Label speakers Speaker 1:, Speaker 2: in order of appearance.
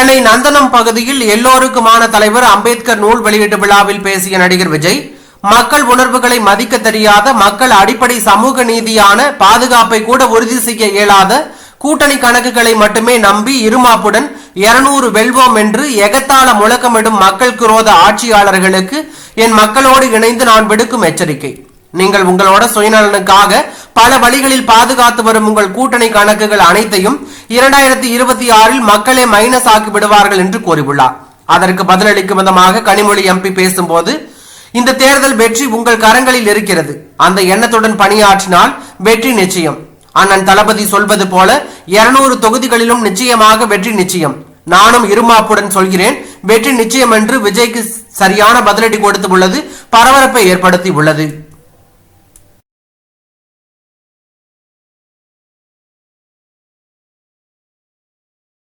Speaker 1: சென்னை நந்தனம் பகுதியில் எல்லோருக்குமான தலைவர் அம்பேத்கர் நூல் வெளியீட்டு விழாவில் பேசிய நடிகர் விஜய் மக்கள் உணர்வுகளை மதிக்க தெரியாத மக்கள் அடிப்படை சமூக நீதியான பாதுகாப்பை கூட உறுதி செய்ய இயலாத கூட்டணி கணக்குகளை மட்டுமே நம்பி இருமாப்புடன் 200 வெல்வோம் என்று எகத்தாள முழக்கமிடும் மக்கள் குரோத ஆட்சியாளர்களுக்கு என் மக்களோடு இணைந்து நான் விடுக்கும் எச்சரிக்கை. நீங்கள் உங்களோட சுயநலனுக்காக பல வழிகளில் பாதுகாத்து வரும் உங்கள் கூட்டணி கணக்குகள் அனைத்தையும் இரண்டாயிரத்தி இருபத்தி ஆறில் மக்களே மைனஸ் ஆக்கி விடுவார்கள் என்று கூறியுள்ளார். அதற்கு பதிலளிக்கும் விதமாக கனிமொழி எம்பி பேசும்போது இந்த தேர்தல் வெற்றி உங்கள் கரங்களில் இருக்கிறது. அந்த எண்ணத்துடன் பணியாற்றினால் வெற்றி நிச்சயம். அண்ணன் தளபதி சொல்வது போல 200 தொகுதிகளிலும் நிச்சயமாக வெற்றி நிச்சயம். நானும் இருமாப்புடன் சொல்கிறேன் வெற்றி நிச்சயம் என்று விஜய்க்கு சரியான பதிலடி கொடுத்து உள்ளது பரபரப்பை ஏற்படுத்தி உள்ளது.